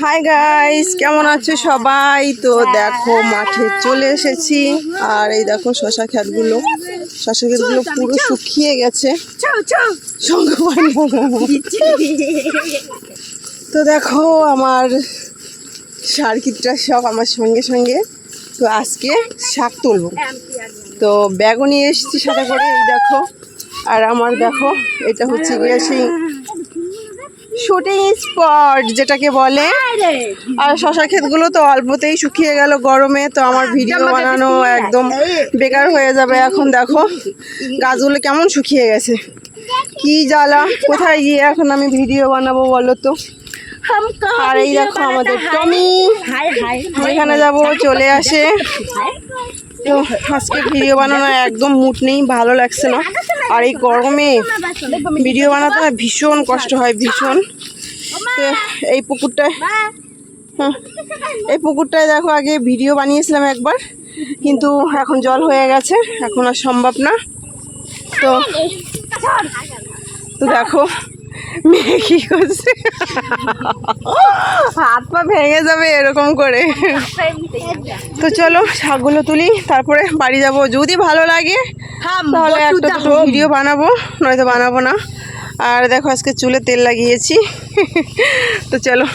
Hi guys কেমন আছো সবাই? তো দেখো মাঠে চলে এসেছি। আর এই দেখো শশা ক্ষেতগুলো। শশা ক্ষেতগুলো পুরো শুকিয়ে গেছে। তো দেখো আমার সার্কিটরা সব আমার সঙ্গে সঙ্গে। তো আজকে শাক তুলবো। তো ব্যাগও নিয়ে এসেছি সাথে করে এই দেখো। আর আমার দেখো এটা হচ্ছে গিয়ে সেই শুটিং স্পট যেটাকে বলে। আর। শশা ক্ষেতগুলো তো অল্পতেই শুকিয়ে গেল গরমে তো আমার ভিডিও বানানো একদম বেকার হয়ে যাবে এখন দেখো। গাছগুলো কেমন শুকিয়ে গেছে। কি জ্বালা। কোথায় গিয়ে এখন আমি ভিডিও বানাবো বলো তো? আর এই দেখো আমাদের টমি। যেখানে যাব চলে আসে। তো আজকে ভিডিও বানানো একদম মুড নেই ভালো লাগছে না। আর এই গরমে ভিডিও বানাতে না ভীষণ কষ্ট হয় ভীষণ। তো এই পুকুরটায় হ্যাঁ, এই পুকুরটায় দেখো আগে ভিডিও বানিয়েছিলাম একবার কিন্তু এখন জল হয়ে গেছে এখন আর সম্ভব না। তো তো দেখো মেয়ে কি করছে হাত পা ভেঙে যাবে এরকম করে। তো চলো শাকগুলো তুলি তারপরে বাড়ি যাব। যদি ভালো লাগে তাহলে একটা দুটো ভিডিও বানাবো নয়তো বানাবো না। আর দেখো আজকে চুলে তেল লাগিয়েছি। তো চলো।